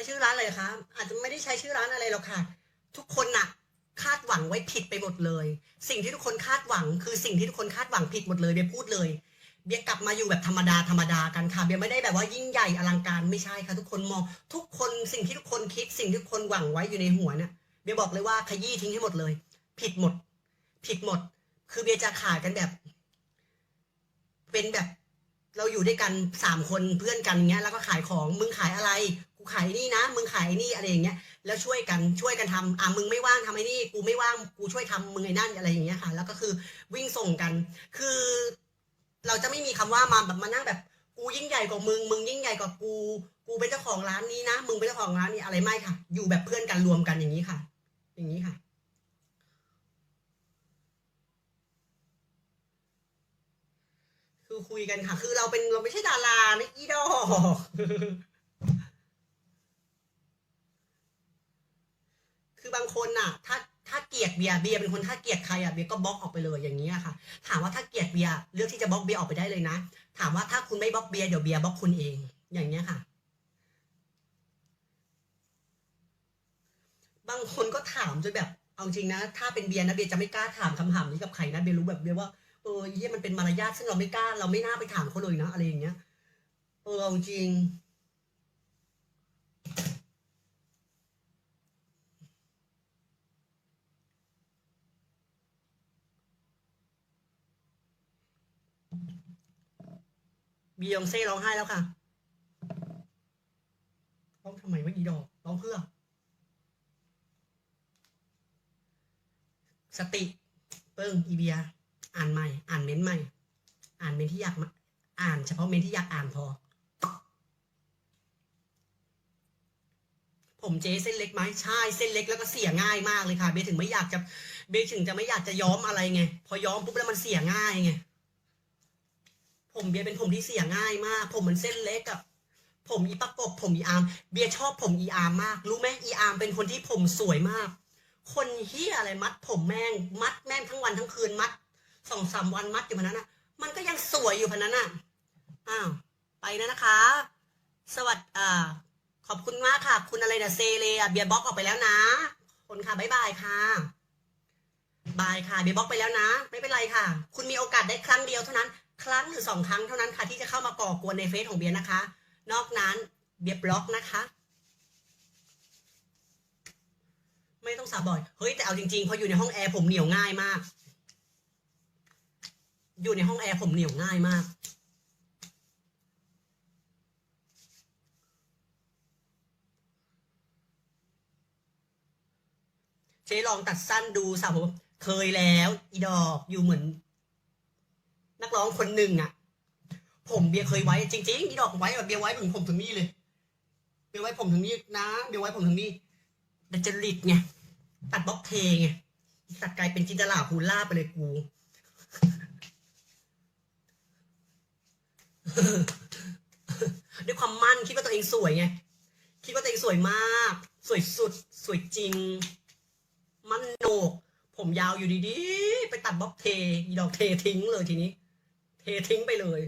ช้ชื่อร้านอะไรคะอาจจะไม่ได้ใช้ชื่อร้านอะไรหรอกค่ะ ทุกคนน่ะ คาดหวังไว้ผิดไปหมดเลย สิ่งที่ทุกคนคาดหวัง คือสิ่งที่ทุกคนคาดหวังผิดหมดเลยเบียพูดเลย เบียกลับมาอยู่แบบธรรมดาธรรมดากันค่ะเบียไม่ได้แบบว่ายิ่งใหญ่อลังการไม่ใช่ค่ะ ทุกคนมอง ทุกคนสิ่งที่ทุกคนคิด สิ่งที่ทุกคนหวังไว้อยู่ในหัวเนี่ยเบียบอกเลยว่าขยี้ทิ้งให้หมดเลย ผิดหมด ผิดหมด คือเบียจะขายกันแบบ เป็นแบบเราอยู่ด้วยกันสามคนเพื่อนกันอย่างเงี้ยแล้วก็ขายของมึงขายอะไร กูขายนี่นะ มึงขายนี่อะไรอย่างเงี้ยแล้วช่วยกันช่วยกันทำอะมึงไม่ว่างทำไอ้นี่ กูไม่ว่างกูช่วยทำมึงไอ้นั่นอะไรอย่างเงี้ยค่ะ แล้วก็คือวิ่งส่งกัน คือ เราจะไม่มีคำว่ามาแบบมานั่งแบบกูยิ่งใหญ่กว่ามึง มึงยิ่งใหญ่กว่ากู กูเป็นเจ้าของร้านนี้นะ มึงเป็นเจ้าของร้านนี้อะไรไม่ค่ะ อยู่แบบเพื่อนกันรวมกันอย่างนี้ค่ะ อย่างนี้ค่ะคือคุยกันค่ะ คือเราเป็นเราไม่ใช่ดารานะอีดอก คือบางคนน่ะ ถ้าถ้าเก ลียดเบียร์เบียร์เป็นคนถ้าเกลียดใครอะเบียร์ก็บล็อกออกไปเลยอย่างนี้ยค่ะ ถามว่าถ้าเกลียดเบียร์เลือกที่จะบล็อกเบียร์ออกไปได้เลยนะ ถามว่าถ้าคุณไม่บล็อกเบียร์เดี๋ยวเบียร์บล็อกคุณเอง อย่างเงี้ยค่ะ บางคนก็ถามจนแบบเอาจริงนะ ถ้าเป็นเบียร์นะเบียร์จะไม่กล้าถามคำถามนี้กับใครนะเบียร์รู้แบบเบียร์ว่าเออเยี่ยมันเป็นมารยาทซึ่งเราไม่กล้าเราไม่น่าไปถามเขาเลยนะอะไรอย่างเงี้ยเออเอาจริง บียองเซ่ร้องไห้แล้วค่ะร้องทำไมวะอีดอกร้องเพื่อ สติ เปิ้งอีเบีย อ่านใหม่ อ่านเม้นต์ใหม่ อ่านเม้นต์ที่อยากอ่านเฉพาะเม้นต์ที่อยากอ่านพอ ผมเจ๊เส้นเล็กไหมใช่ เส้นเล็กแล้วก็เสียง่ายมากเลยค่ะ เบยถึงไม่อยากจะ เบยถึงจะไม่อยากจะย้อมอะไรไง พอย้อมปุ๊บแล้วมันเสียง่ายไง ผมเบียร์เป็นผมที่เสียง่ายมาก ผมเหมือนเส้นเล็กอะผมอีประกบผมอีอาร์มเบียร์ชอบผมอีอาร์มมาก รู้ไหมอีอาร์มเป็นคนที่ผมสวยมาก คนเฮียอะไรมัด ผมแม่งมัดแม่งทั้งวันทั้งคืนมัดสองสามวันมัดอยู่พนั้นอะมันก็ยังสวยอยู่พนั้นอะอ้าวไปนะนะคะ สวัสดีอ่าขอบคุณมากค่ะ คุณอะไรนะเซเลอะเบียร์บล็อกออกไปแล้วนะคนค่ะบ๊ายบายค่ะบายค่ะเบียร์บล็อกไปแล้วนะ ไม่เป็นไรค่ะ คุณมีโอกาสได้ครั้งเดียวเท่านั้น ครั้งหรือสองครั้งเท่านั้นค่ะ ที่จะเข้ามาก่อกวนในเฟซของเบียร์นะคะ นอกนั้นเบียร์บล็อกนะคะ ไม่ต้องสาบบ่อยเฮ้ยแต่เอาจริงๆพออยู่ในห้องแอร์ผมเหนียวง่ายมาก อยู่ในห้องแอร์ผมเหนียวง่ายมากเจ๊ลองตัดสั้นดูสาวผมเคยแล้ว อีดอกอยู่เหมือน นักร้องคนหนึ่งอะ ผมเบียร์เคยไว้ จริงๆอีดอกไว้แบบเบียร์ไว้ถึงผมถึงนี่เลย เบียร์ไว้ผมถึงนี่นะ เบียร์ไว้ผมถึงนี่แต่จริตไงตัดบล็อกเทไงตัดกลายเป็นจินตลาภูล่าไปเลยกูด้วยความมั่นคิดว่าตัวเองสวยไงคิดว่าตัวเองสวยมาก สวยสุด สวยจริง มันโหนก ผมยาวอยู่ดีๆ ไปตัดบล็อกเทอีดอกเททิ้งเลยทีนี้ เททิ้งไปเลย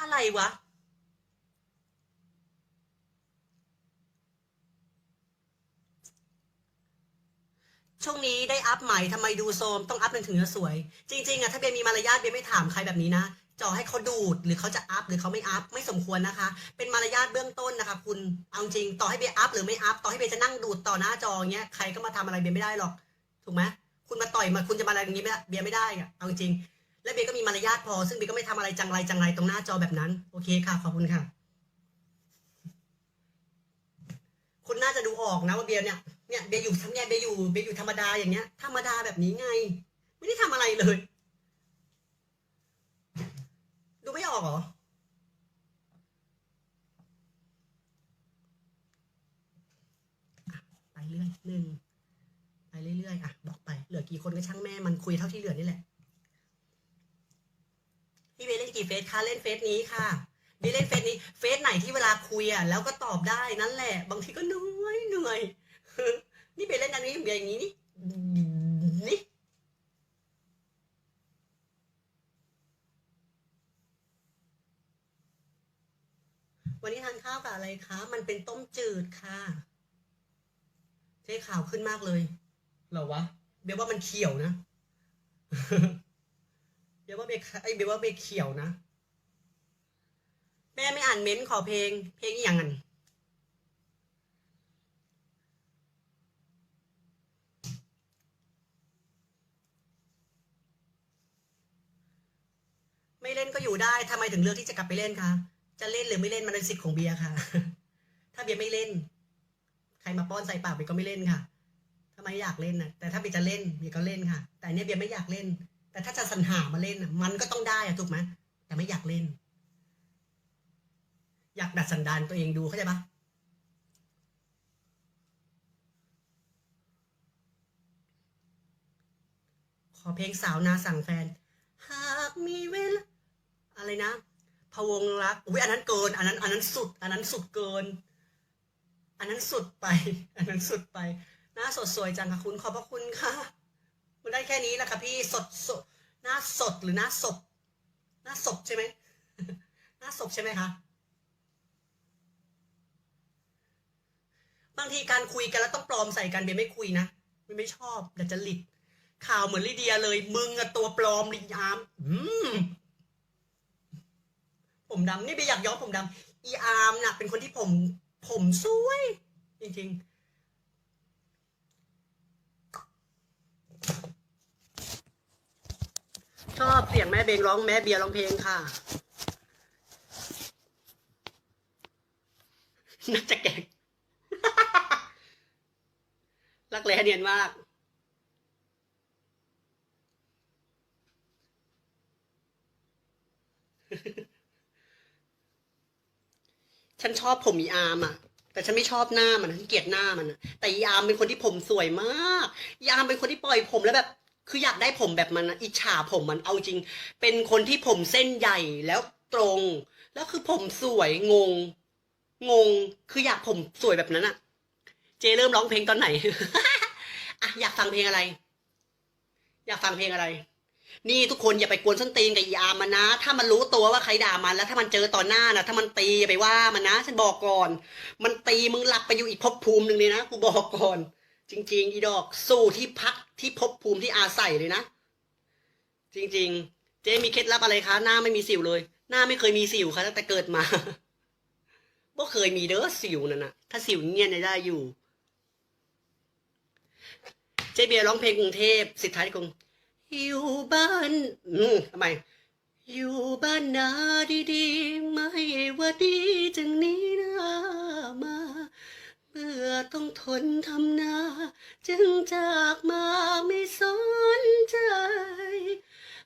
อะไรวะช่วงนี้ได้อัพใหม่ทำไมดูโซมต้องอัพจนถึงจะสวย จริง ๆอะถ้าเบียร์มีมารยาทเบียร์ไม่ถามใครแบบนี้นะ จอให้เขาดูดหรือเขาจะอัพหรือเขาไม่อัพไม่สมควรนะคะ เป็นมารยาทเบื้องต้นนะคะคุณเอาจริงต่อให้เบียร์อัพหรือไม่อัพต่อให้เบียร์จะนั่งดูดต่อหน้าจออย่างเงี้ยใครก็มาทำอะไรเบียร์ไม่ได้หรอก ถูกไหมคุณมาต่อยมาคุณจะมาอะไรอย่างงี้ไม่เบียร์ไม่ได้อะเอาจริง และเบียร์ก็มีมารยาทพอ ซึ่งเบียร์ก็ไม่ทำอะไรจังไรจังไรตรงหน้าจอแบบนั้น โอเคค่ะขอบคุณค่ะ คุณน่าจะดูออกนะว่าเบียร์เนี่ยเนี่ยเบียร์อยู่ทั้งเนี่ยเบียร์อยู่เบียร์อยู่ธรรมดาอย่างเงี้ย ธรรมดาแบบนี้ไง ไม่ได้ทำอะไรเลย ดูไม่ออกเหรอ ไปเรื่อยหนึ่งไปเรื่อยๆอะ บอกไป เหลือกี่คนก็ช่างแม่มันคุยเท่าที่เหลือนี่แหละ พี่เบย์เล่นกี่เฟสคะเล่นเฟสนี้ค่ะเบย์เล่นเฟสนี้ เฟสไหนที่เวลาคุยอะ แล้วก็ตอบได้นั่นแหละ บางทีก็เหนื่อยเหนื่อยนี่เบย์เล่นอันนี้อย่างนี้นี่นี่ วันนี้ทานข้าวกับอะไรคะ มันเป็นต้มจืดค่ะเจ๊ขาวขึ้นมากเลยเหรอวะ เบียว่ามันเขียวนะ เบียว่าเบยไอยเบียว่าเบยเขียวนะ แม่ไม่อ่านเม้นต์ขอเพลง เพลงอหย่างนั้นไม่เล่นก็อยู่ได้ทำไมถึงเลือกที่จะกลับไปเล่นคะ จะเล่นหรือไม่เล่นมันเป็นสิทธิ์ของเบียร์ค่ะ ถ้าเบียร์ไม่เล่น ใครมาป้อนใส่ปากเบียร์ก็ไม่เล่นค่ะถ้าไมอยากเล่นนะแต่ถ้าเบียร์จะเล่นเบียร์ก็เล่นค่ะ แต่เนี้ยเบียร์ไม่อยากเล่น แต่ถ้าจะสรรหามาเล่นน่ะมันก็ต้องได้อะถูกไหมแต่ไม่อยากเล่น อยากดัดสันดานตัวเองดูเข้าใจปะขอเพลงสาวนาสั่งแฟน หากมีเวลาอะไรนะ พะวงรักอุ้ยอันนั้นเกิน อันนั้นอันนั้นสุด อันนั้นสุดเกิน อันนั้นสุดไป อันนั้นสุดไปหน้าสดสวยจังค่ะคุณขอบพระคุณค่ะมันได้แค่นี้แหละค่ะพี่สดสดหน้าสดหรือหน้าศพหน้าศพใช่ไหมหน้าศพใช่ไหมคะบางทีการคุยกันแล้วต้องปลอมใส่กันเบียร์ไม่คุยนะเบียร์ไม่ชอบแต่จะหลิดข่าวเหมือนลิเดียเลย มึงอะตัวปลอมลิยาม อืม ดำนี่เบียร์อยากย้อมผมดำอีอาร์มน่ะ เป็นคนที่ผม ผมสวย จริง ๆชอบเสียงแม่เบงร้องแม่เบียร์ร้องเพลงค่ะ น่าจะแก่งรักแร้เนียนมาก ฉันชอบผมอีอาร์มอะ แต่ฉันไม่ชอบหน้ามันฉันเกลียดหน้ามันอะแต่อีอาร์มเป็นคนที่ผมสวยมากอีอาร์มเป็นคนที่ปล่อยผมแล้วแบบ คืออยากได้ผมแบบมันนะอิจฉาผมมันเอาจริง เป็นคนที่ผมเส้นใหญ่แล้วตรง แล้วคือผมสวยงง งง คืออยากผมสวยแบบนั้นอะเจเริ่มร้องเพลงตอนไหนอะอยากฟังเพลงอะไร อยากฟังเพลงอะไร นี่ทุกคนอย่าไปกวนส้นตีนกับอีอาร์มมันนะ ถ้ามันรู้ตัวว่าใครด่ามันแล้ว ถ้ามันเจอต่อหน้านะถ้ามันตีอย่าไปว่ามันนะฉันบอกก่อน มันตีมึงหลับไปอยู่อีกภพภูมิหนึ่งเลยนะกูบอกก่อน จริง ๆ อีดอกสู่ที่พักที่ภพภูมิที่อาศัยเลยนะ จริง ๆ เจ๊มีเคล็ดลับอะไรคะหน้าไม่มีสิวเลย หน้าไม่เคยมีสิวค่ะตั้งแต่เกิดมาบ่เคยมีเด้อสิวนั่นนะถ้าสิวเงี้ยเนี่ยได้อยู่ เจเบียร์ร้องเพลงกรุงเทพสิทธาธิกรุง อยู่บ้านอืมทำไม อยู่บ้านนาดีๆ ไม่ว่าดีจังนี้นะมาเมื่อต้องทนทำนา จึงจากมาไม่สนใจ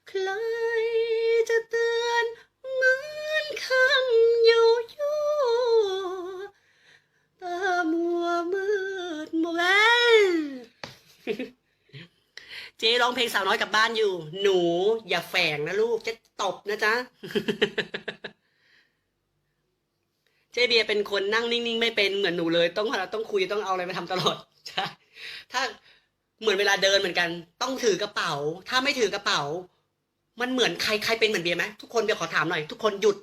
ใครจะเตือนเหมือนคำอยู่ยู่ตามัวมืดมัว เจ๊ร้องเพลงสาวน้อยกลับบ้านอยู่ หนูอย่าแฝงนะลูกจะตบนะจ๊ะ เจ๊เบียร์เป็นคนนั่งนิ่งๆ ไม่เป็นเหมือนหนูเลย ต้องเราต้องคุยต้องเอาอะไรมาทำตลอดใช่ถ้าเหมือนเวลาเดินเหมือนกัน ต้องถือกระเป๋า ถ้าไม่ถือกระเป๋า มันเหมือนใครใครเป็นเหมือนเบียร์ไหมทุกคนเบียร์ขอถามหน่อยทุกคนหยุด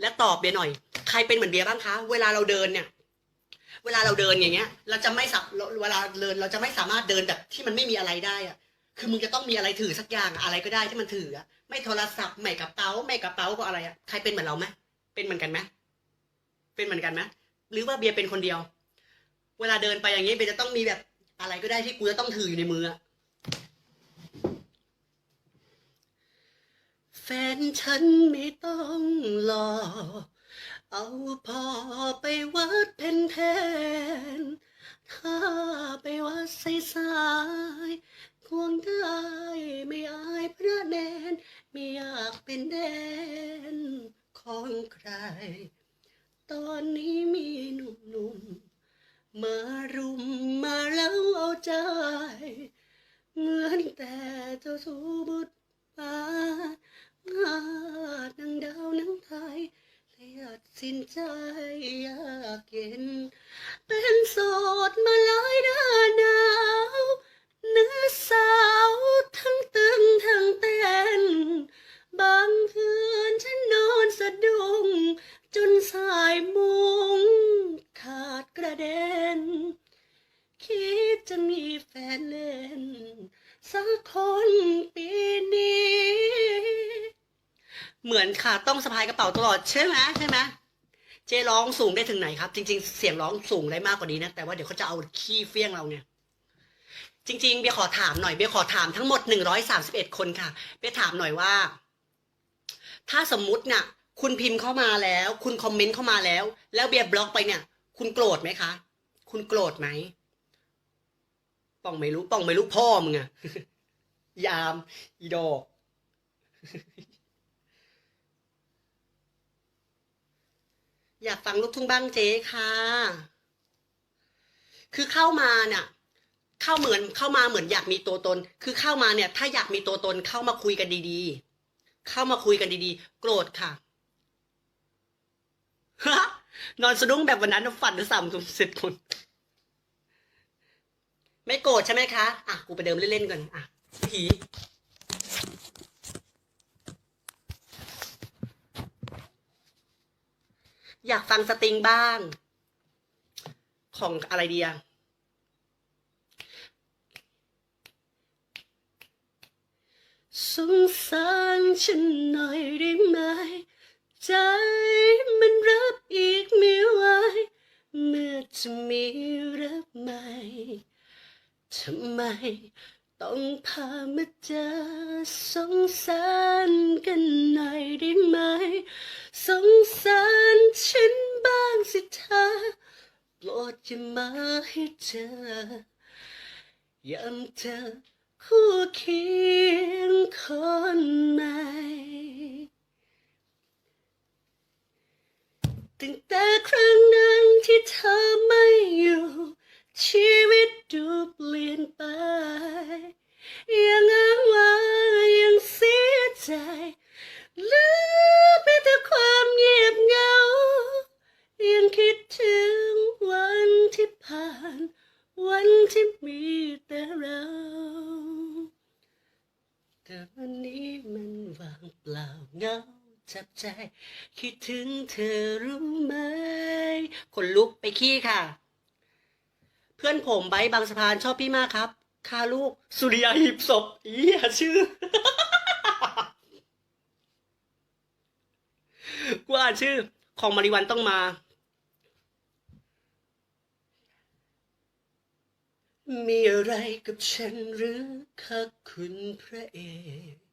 และตอบเบียร์หน่อย ใครเป็นเหมือนเบียร์บ้างคะ เวลาเราเดินเนี่ยเวลาเราเดินอย่างเงี้ย เราจะไม่สับเวลาเดินเราจะไม่สามารถเดินแบบที่มันไม่มีอะไรได้อะ คือมึงจะต้องมีอะไรถือสักอย่างอะไรก็ได้ที่มันถืออะไม่โทรศัพท์ไม่กระเป๋าไม่กระเป๋าก็อะไรอะใครเป็นเหมือนเราไหมเป็นเหมือนกันไหมเป็นเหมือนกันไหมหรือว่าเบียร์เป็นคนเดียว เวลาเดินไปอย่างนี้เบียร์จะต้องมีแบบอะไรก็ได้ที่กูจะต้องถืออยู่ในมือแฟนฉันไม่ต้องรอ เอาพอไปวัดเพนแทน ถ้าไปวัดส เป็นโสดมาหลายเดือนหนาวในนื้อสาวทั้งตึงทั้งเต้น บางคืนฉันนอนสะดุ้งจนสายมุงขาดกระเด็น คิดจะมีแฟนเล่น สักคนปีนี้ เหมือนค่ะต้องสะพายกระเป๋าตลอดใช่ไหมใช่ไหม เจร้องสูงได้ถึงไหนครับ จริง ๆ เสียงร้องสูงได้มากกว่านี้นะ แต่ว่าเดี๋ยวเขาจะเอาขี้เฟี้ยงเราเนี่ย จริง ๆ เบียร์ขอถามหน่อย เบียร์ขอถามทั้งหมดหนึ่งร้อยสามสิบเอ็ดคนค่ะ เบียร์ถามหน่อยว่า ถ้าสมมุติน่ะคุณพิมพ์เข้ามาแล้ว คุณคอมเมนต์เข้ามาแล้ว แล้วเบียร์บล็อกไปเนี่ย คุณโกรธไหมคะ คุณโกรธไหมป้องไม่รู้ป้องไม่รู้พ่อมึงอะยาม อีดอก อยากฟังลูกทุ่งบ้างเจ๊ค่ะ คือเข้ามาเนี่ยเข้าเหมือนเข้ามาเหมือนอยากมีตัวตน คือเข้ามาเนี่ย ถ้าอยากมีตัวตนเข้ามาคุยกันดีๆ เข้ามาคุยกันดีๆ โกรธค่ะนอนสะดุ้งแบบวันนั้นฝันถึงสามสิบคนไม่โกรธใช่ไหมคะ อะ กูไปเดิมเล่นๆก่อน อะผี อยากฟังสติงบ้าง ของอะไรเดีอะสงสารฉันหน่อยได้ไหม ใจมันรับอีกไม่ไหวเมื่อจะมีรักใหม่ทำไมต้องพามาเจอสงสารกันหน่อยได้ไหมสง โปรดอย่ามาให้เจอย้ำเธอคู่เคียงคนใหม่ตั้งแต่ครั้งนั้นที่เธอไม่อยู่ ชีวิตดูเปลี่ยนไป ยังอ้างว่ายังเสียใจ จับใจ คิดถึงเธอรู้ไหมคนลุกไปขี้ค่ะ เพื่อนผมไบร์บางสะพานชอบพี่มากครับค่าลูก สุริยาหีบศพอียชื่อกูอ่านชื่อ ของมาริวันต้องมา มีอะไรกับฉันหรือคะคุณพระเอก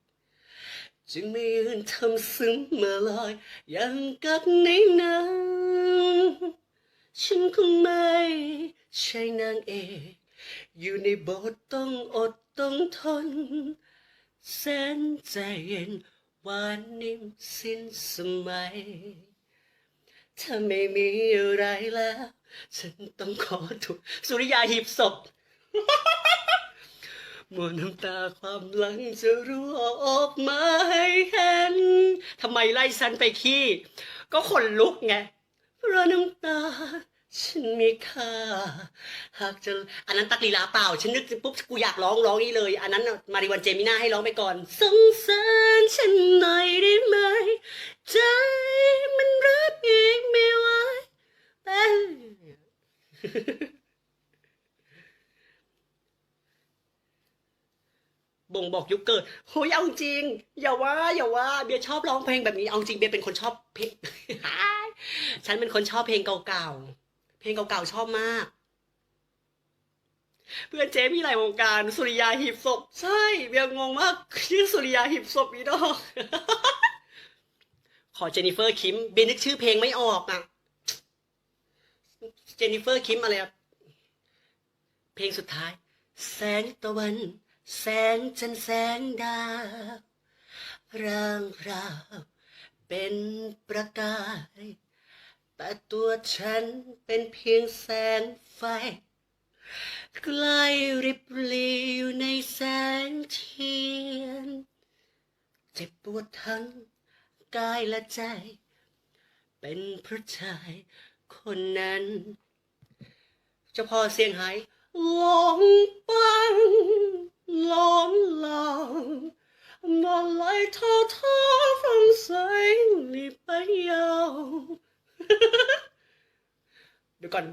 จึงไม่ยืนทำซึ้งมาลอยอย่างกับในหนังฉันคงไม่ใช่นางเอกอยู่ในบทต้องอดต้องทน แสนใจเย็นหวานนิ่มสิ้นสมัย ถ้าไม่มีอะไรแล้ว ฉันต้องขอถูกสุริยาหีบศพ มวน้ำตาความหลังจะรั่วออกมาให้เห็นทำไมไล่ฉันไปขี้ ก็ขนลุกไง เพราะน้ำตา ฉันมีค่า หากจะอันนั้นตักลีลาเปล่า ฉันนึกปุ๊บกูอยากร้องร้องนี่เลย อันนั้นมาริวันเจมิน่าให้ร้องไปก่อน สงสารฉันหน่อยได้ไหม ใจมันรับอีกไม่ไหวแต่ บ่งบอกยุคเกิดโอ้ยเอาจริง อย่าว่า อย่าว่า เบียชอบร้องเพลงแบบนี้ เอาจริงเบียเป็นคนชอบเพลงฉันเป็นคนชอบเพลงเก่าๆ เพลงเก่าๆชอบมาก เพื่อนเจ๊มีหลายวงการ สุริยาหีบศพ ใช่ เบียงงมากชื่อสุริยาหีบศพอีดอกขอเจนิเฟอร์คิม เบียนึกชื่อเพลงไม่ออกอะ เจนนิเฟอร์คิมอะไรอะเพลงสุดท้าย แสงตะวัน แสงจันแสงดาวร่างราวเป็นประกาย แต่ตัวฉันเป็นเพียงแสงไฟ ใกล้ริบหลีอยู่ในแสงเทียน เจ็บปวดทั้งกายและใจ เป็นพระชายคนนั้น เจ้าพ่อเสียงหายหลงปัง ล้นหลามมาไหลท่อท่อฟังเสียงรีบไปยาวเดี๋ยวก่อน